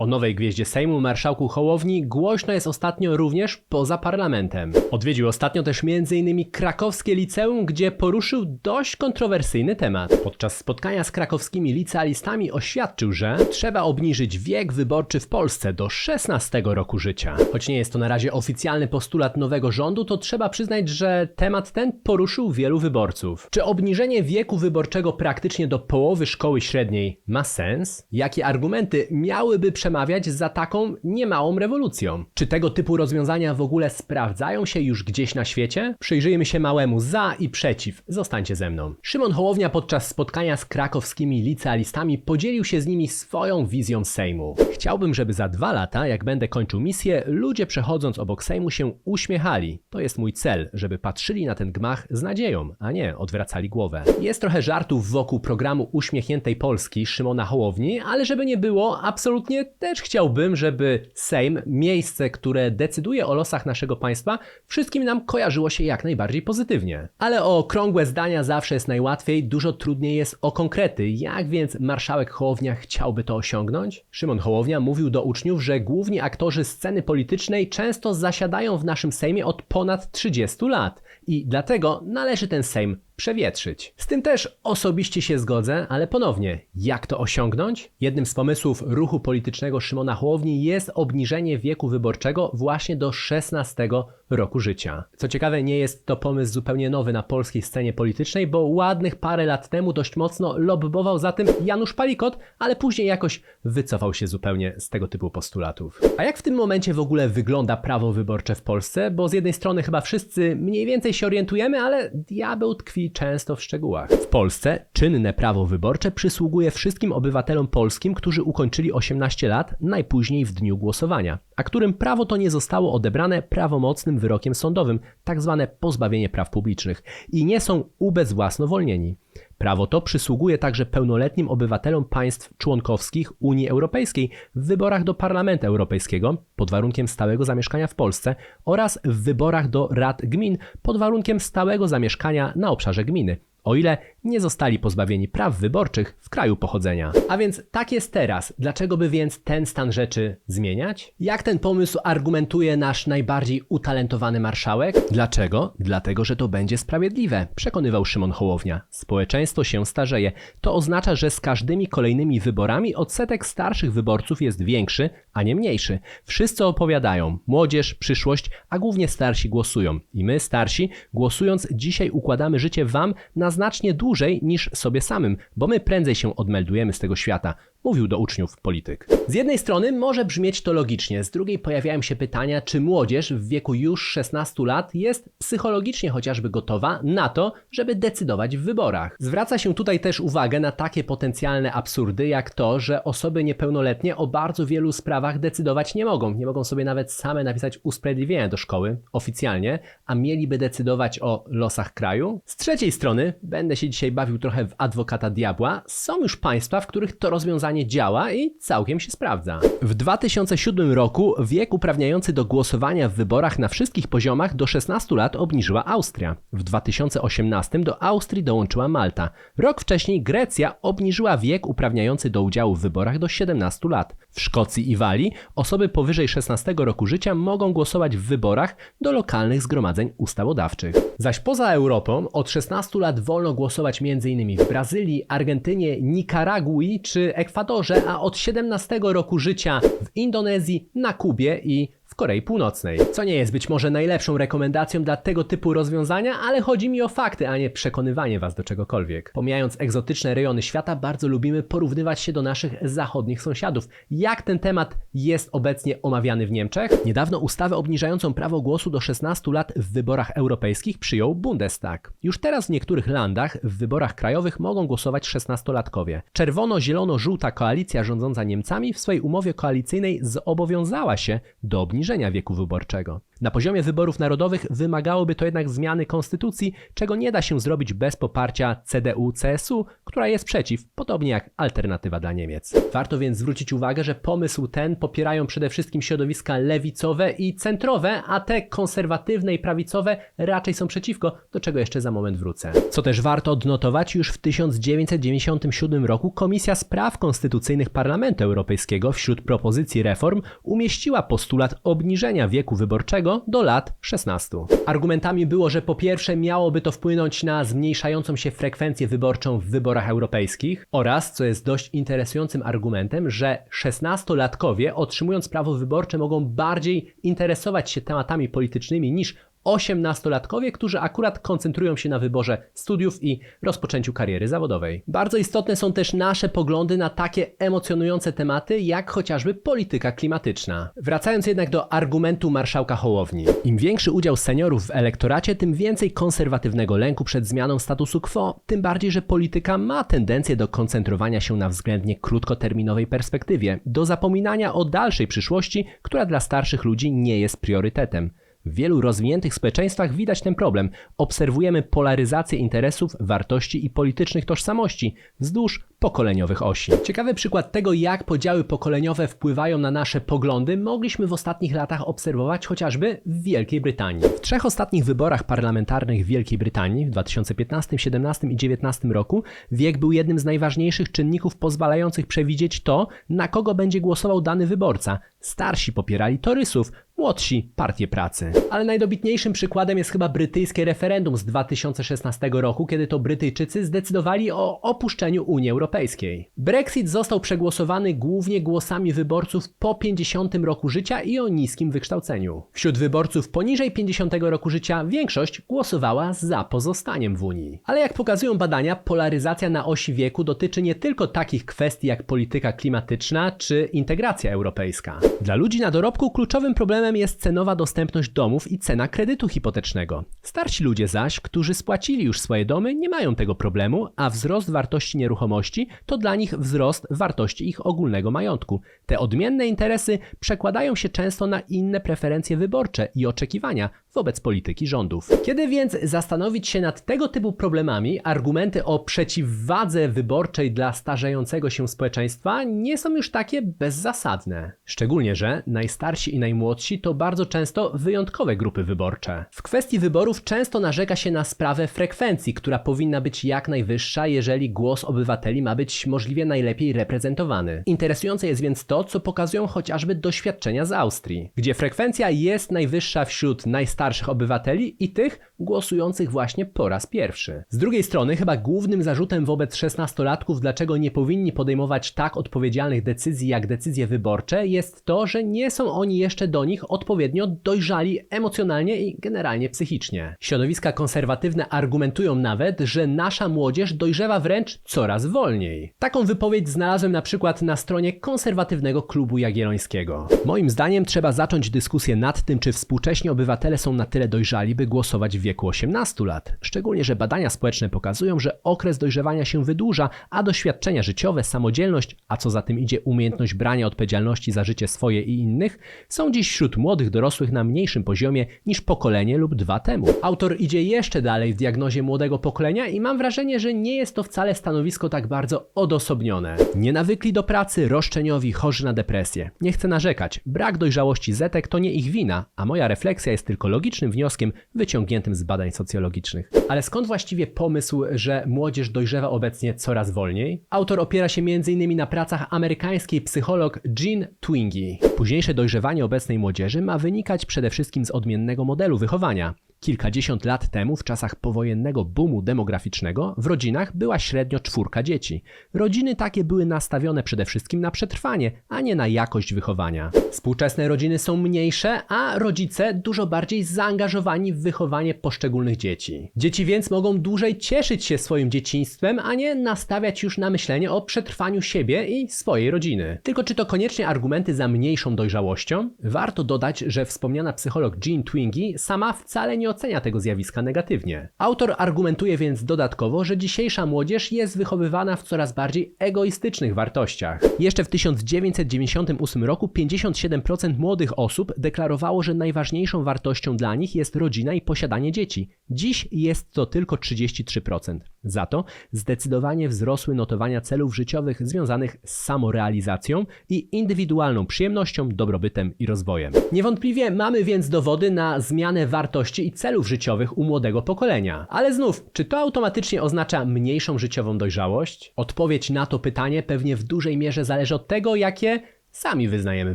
O nowej gwieździe Sejmu marszałku Hołowni głośno jest ostatnio również poza parlamentem. Odwiedził ostatnio też m.in. krakowskie liceum, gdzie poruszył dość kontrowersyjny temat. Podczas spotkania z krakowskimi licealistami oświadczył, że trzeba obniżyć wiek wyborczy w Polsce do 16 roku życia. Choć nie jest to na razie oficjalny postulat nowego rządu, to trzeba przyznać, że temat ten poruszył wielu wyborców. Czy obniżenie wieku wyborczego praktycznie do połowy szkoły średniej ma sens? Jakie argumenty miałyby przemawiać za taką niemałą rewolucją? Czy tego typu rozwiązania w ogóle sprawdzają się już gdzieś na świecie? Przyjrzyjmy się małemu za i przeciw. Zostańcie ze mną. Szymon Hołownia podczas spotkania z krakowskimi licealistami podzielił się z nimi swoją wizją Sejmu. Chciałbym, żeby za dwa lata, jak będę kończył misję, ludzie przechodząc obok Sejmu się uśmiechali. To jest mój cel, żeby patrzyli na ten gmach z nadzieją, a nie odwracali głowę. Jest trochę żartów wokół programu Uśmiechniętej Polski Szymona Hołowni, ale żeby nie było, absolutnie też chciałbym, żeby Sejm, miejsce, które decyduje o losach naszego państwa, wszystkim nam kojarzyło się jak najbardziej pozytywnie. Ale o okrągłe zdania zawsze jest najłatwiej, dużo trudniej jest o konkrety. Jak więc marszałek Hołownia chciałby to osiągnąć? Szymon Hołownia mówił do uczniów, że główni aktorzy sceny politycznej często zasiadają w naszym Sejmie od ponad 30 lat i dlatego należy ten Sejm przewietrzyć. Z tym też osobiście się zgodzę, ale ponownie, jak to osiągnąć? Jednym z pomysłów ruchu politycznego Szymona Hołowni jest obniżenie wieku wyborczego właśnie do 16 roku życia. Co ciekawe, nie jest to pomysł zupełnie nowy na polskiej scenie politycznej, bo ładnych parę lat temu dość mocno lobbował za tym Janusz Palikot, ale później jakoś wycofał się zupełnie z tego typu postulatów. A jak w tym momencie w ogóle wygląda prawo wyborcze w Polsce? Bo z jednej strony chyba wszyscy mniej więcej się orientujemy, ale diabeł tkwi często w szczegółach. W Polsce czynne prawo wyborcze przysługuje wszystkim obywatelom polskim, którzy ukończyli 18 lat najpóźniej w dniu głosowania, a którym prawo to nie zostało odebrane prawomocnym wyrokiem sądowym, tak zwane pozbawienie praw publicznych, i nie są ubezwłasnowolnieni. Prawo to przysługuje także pełnoletnim obywatelom państw członkowskich Unii Europejskiej w wyborach do Parlamentu Europejskiego pod warunkiem stałego zamieszkania w Polsce oraz w wyborach do rad gmin pod warunkiem stałego zamieszkania na obszarze gminy o ile nie zostali pozbawieni praw wyborczych w kraju pochodzenia. A więc tak jest teraz. Dlaczego by więc ten stan rzeczy zmieniać? Jak ten pomysł argumentuje nasz najbardziej utalentowany marszałek? Dlaczego? Dlatego, że to będzie sprawiedliwe, przekonywał Szymon Hołownia. Społeczeństwo się starzeje. To oznacza, że z każdymi kolejnymi wyborami odsetek starszych wyborców jest większy, a nie mniejszy. Wszyscy opowiadają, młodzież, przyszłość, a głównie starsi głosują. I my, starsi, głosując dzisiaj układamy życie wam na znacznie dłużej niż sobie samym, bo my prędzej się odmeldujemy z tego świata, mówił do uczniów polityk. Z jednej strony może brzmieć to logicznie, z drugiej pojawiają się pytania, czy młodzież w wieku już 16 lat jest psychologicznie chociażby gotowa na to, żeby decydować w wyborach. Zwraca się tutaj też uwagę na takie potencjalne absurdy, jak to, że osoby niepełnoletnie o bardzo wielu sprawach decydować nie mogą. Nie mogą sobie nawet same napisać usprawiedliwienia do szkoły oficjalnie, a mieliby decydować o losach kraju. Z trzeciej strony, będę się dzisiaj bawił trochę w adwokata diabła, są już państwa, w których to rozwiązanie działa i całkiem się sprawdza. W 2007 roku wiek uprawniający do głosowania w wyborach na wszystkich poziomach do 16 lat obniżyła Austria. W 2018 do Austrii dołączyła Malta. Rok wcześniej Grecja obniżyła wiek uprawniający do udziału w wyborach do 17 lat. W Szkocji i Walii osoby powyżej 16 roku życia mogą głosować w wyborach do lokalnych zgromadzeń ustawodawczych. Zaś poza Europą od 16 lat wolno głosować m.in. w Brazylii, Argentynie, Nikaragui czy Ekwadorze, a od 17 roku życia w Indonezji, na Kubie i Korei Północnej. Co nie jest być może najlepszą rekomendacją dla tego typu rozwiązania, ale chodzi mi o fakty, a nie przekonywanie was do czegokolwiek. Pomijając egzotyczne rejony świata, bardzo lubimy porównywać się do naszych zachodnich sąsiadów. Jak ten temat jest obecnie omawiany w Niemczech? Niedawno ustawę obniżającą prawo głosu do 16 lat w wyborach europejskich przyjął Bundestag. Już teraz w niektórych landach w wyborach krajowych mogą głosować 16-latkowie. Czerwono-zielono-żółta koalicja rządząca Niemcami w swojej umowie koalicyjnej zobowiązała się do obniżenia wieku wyborczego. Na poziomie wyborów narodowych wymagałoby to jednak zmiany konstytucji, czego nie da się zrobić bez poparcia CDU-CSU, która jest przeciw, podobnie jak alternatywa dla Niemiec. Warto więc zwrócić uwagę, że pomysł ten popierają przede wszystkim środowiska lewicowe i centrowe, a te konserwatywne i prawicowe raczej są przeciwko, do czego jeszcze za moment wrócę. Co też warto odnotować, już w 1997 roku Komisja Spraw Konstytucyjnych Parlamentu Europejskiego wśród propozycji reform umieściła postulat obniżenia wieku wyborczego do lat 16. Argumentami było, że po pierwsze miałoby to wpłynąć na zmniejszającą się frekwencję wyborczą w wyborach europejskich oraz, co jest dość interesującym argumentem, że 16-latkowie otrzymując prawo wyborcze mogą bardziej interesować się tematami politycznymi niż 18-latkowie, którzy akurat koncentrują się na wyborze studiów i rozpoczęciu kariery zawodowej. Bardzo istotne są też nasze poglądy na takie emocjonujące tematy, jak chociażby polityka klimatyczna. Wracając jednak do argumentu marszałka Hołowni. Im większy udział seniorów w elektoracie, tym więcej konserwatywnego lęku przed zmianą statusu quo, tym bardziej, że polityka ma tendencję do koncentrowania się na względnie krótkoterminowej perspektywie, do zapominania o dalszej przyszłości, która dla starszych ludzi nie jest priorytetem. W wielu rozwiniętych społeczeństwach widać ten problem. Obserwujemy polaryzację interesów, wartości i politycznych tożsamości wzdłuż pokoleniowych osi. Ciekawy przykład tego, jak podziały pokoleniowe wpływają na nasze poglądy, mogliśmy w ostatnich latach obserwować chociażby w Wielkiej Brytanii. W trzech ostatnich wyborach parlamentarnych w Wielkiej Brytanii w 2015, 2017 i 2019 roku wiek był jednym z najważniejszych czynników pozwalających przewidzieć to, na kogo będzie głosował dany wyborca. Starsi popierali torysów, młodsi partię pracy. Ale najdobitniejszym przykładem jest chyba brytyjskie referendum z 2016 roku, kiedy to Brytyjczycy zdecydowali o opuszczeniu Unii Europejskiej. Brexit został przegłosowany głównie głosami wyborców po 50 roku życia i o niskim wykształceniu. Wśród wyborców poniżej 50 roku życia większość głosowała za pozostaniem w Unii. Ale jak pokazują badania, polaryzacja na osi wieku dotyczy nie tylko takich kwestii jak polityka klimatyczna czy integracja europejska. Dla ludzi na dorobku kluczowym problemem jest cenowa dostępność domów i cena kredytu hipotecznego. Starsi ludzie zaś, którzy spłacili już swoje domy, nie mają tego problemu, a wzrost wartości nieruchomości to dla nich wzrost wartości ich ogólnego majątku. Te odmienne interesy przekładają się często na inne preferencje wyborcze i oczekiwania wobec polityki rządów. Kiedy więc zastanowić się nad tego typu problemami, argumenty o przeciwwadze wyborczej dla starzejącego się społeczeństwa nie są już takie bezzasadne. Szczególnie, że najstarsi i najmłodsi to bardzo często wyjątkowe grupy wyborcze. W kwestii wyborów często narzeka się na sprawę frekwencji, która powinna być jak najwyższa, jeżeli głos obywateli ma być możliwie najlepiej reprezentowany. Interesujące jest więc to, co pokazują chociażby doświadczenia z Austrii, gdzie frekwencja jest najwyższa wśród najstarszych obywateli i tych głosujących właśnie po raz pierwszy. Z drugiej strony, chyba głównym zarzutem wobec 16-latków, dlaczego nie powinni podejmować tak odpowiedzialnych decyzji jak decyzje wyborcze, jest to, że nie są oni jeszcze do nich odpowiednio dojrzali emocjonalnie i generalnie psychicznie. Środowiska konserwatywne argumentują nawet, że nasza młodzież dojrzewa wręcz coraz wolniej. Taką wypowiedź znalazłem na przykład na stronie konserwatywnego klubu jagiellońskiego. Moim zdaniem trzeba zacząć dyskusję nad tym, czy współcześni obywatele są na tyle dojrzali, by głosować w wieku 18 lat. Szczególnie, że badania społeczne pokazują, że okres dojrzewania się wydłuża, a doświadczenia życiowe, samodzielność, a co za tym idzie umiejętność brania odpowiedzialności za życie swoje i innych, są dziś wśród młodych dorosłych na mniejszym poziomie niż pokolenie lub dwa temu. Autor idzie jeszcze dalej w diagnozie młodego pokolenia i mam wrażenie, że nie jest to wcale stanowisko tak bardzo odosobnione. Nienawykli do pracy, roszczeniowi, chorzy na depresję. Nie chcę narzekać. Brak dojrzałości zetek to nie ich wina, a moja refleksja jest tylko logicznym wnioskiem wyciągniętym z badań socjologicznych. Ale skąd właściwie pomysł, że młodzież dojrzewa obecnie coraz wolniej? Autor opiera się m.in. na pracach amerykańskiej psycholog Jean Twingy. Późniejsze dojrzewanie obecnej młodzieży ma wynikać przede wszystkim z odmiennego modelu wychowania. Kilkadziesiąt lat temu, w czasach powojennego boomu demograficznego, w rodzinach była średnio czwórka dzieci. Rodziny takie były nastawione przede wszystkim na przetrwanie, a nie na jakość wychowania. Współczesne rodziny są mniejsze, a rodzice dużo bardziej zaangażowani w wychowanie poszczególnych dzieci. Dzieci więc mogą dłużej cieszyć się swoim dzieciństwem, a nie nastawiać już na myślenie o przetrwaniu siebie i swojej rodziny. Tylko czy to koniecznie argumenty za mniejszą dojrzałością? Warto dodać, że wspomniana psycholog Jean Twingy sama wcale nie ocenia tego zjawiska negatywnie. Autor argumentuje więc dodatkowo, że dzisiejsza młodzież jest wychowywana w coraz bardziej egoistycznych wartościach. Jeszcze w 1998 roku 57% młodych osób deklarowało, że najważniejszą wartością dla nich jest rodzina i posiadanie dzieci. Dziś jest to tylko 33%. Za to zdecydowanie wzrosły notowania celów życiowych związanych z samorealizacją i indywidualną przyjemnością, dobrobytem i rozwojem. Niewątpliwie mamy więc dowody na zmianę wartości i celów życiowych u młodego pokolenia. Ale znów, czy to automatycznie oznacza mniejszą życiową dojrzałość? Odpowiedź na to pytanie pewnie w dużej mierze zależy od tego, jakie sami wyznajemy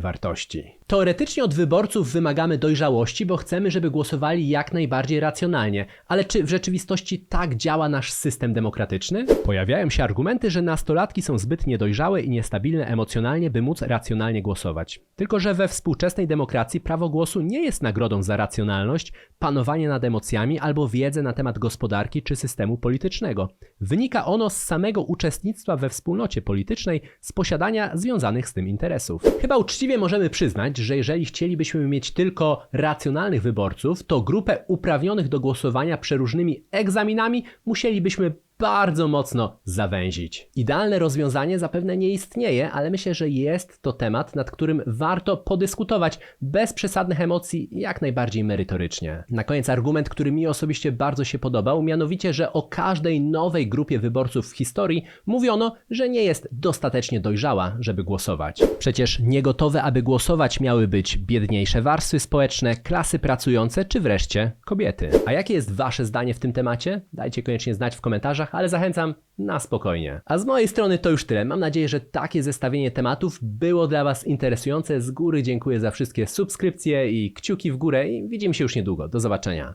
wartości. Teoretycznie od wyborców wymagamy dojrzałości, bo chcemy, żeby głosowali jak najbardziej racjonalnie, ale czy w rzeczywistości tak działa nasz system demokratyczny? Pojawiają się argumenty, że nastolatki są zbyt niedojrzałe i niestabilne emocjonalnie, by móc racjonalnie głosować. Tylko, że we współczesnej demokracji prawo głosu nie jest nagrodą za racjonalność, panowanie nad emocjami albo wiedzę na temat gospodarki czy systemu politycznego. Wynika ono z samego uczestnictwa we wspólnocie politycznej, z posiadania związanych z tym interesów. Chyba uczciwie możemy przyznać, że jeżeli chcielibyśmy mieć tylko racjonalnych wyborców, to grupę uprawnionych do głosowania przeróżnymi egzaminami musielibyśmy bardzo mocno zawęzić. Idealne rozwiązanie zapewne nie istnieje, ale myślę, że jest to temat, nad którym warto podyskutować bez przesadnych emocji, jak najbardziej merytorycznie. Na koniec argument, który mi osobiście bardzo się podobał, mianowicie, że o każdej nowej grupie wyborców w historii mówiono, że nie jest dostatecznie dojrzała, żeby głosować. Przecież niegotowe, aby głosować miały być biedniejsze warstwy społeczne, klasy pracujące czy wreszcie kobiety. A jakie jest Wasze zdanie w tym temacie? Dajcie koniecznie znać w komentarzach, ale zachęcam na spokojnie. A z mojej strony to już tyle. Mam nadzieję, że takie zestawienie tematów było dla Was interesujące. Z góry dziękuję za wszystkie subskrypcje i kciuki w górę i widzimy się już niedługo. Do zobaczenia.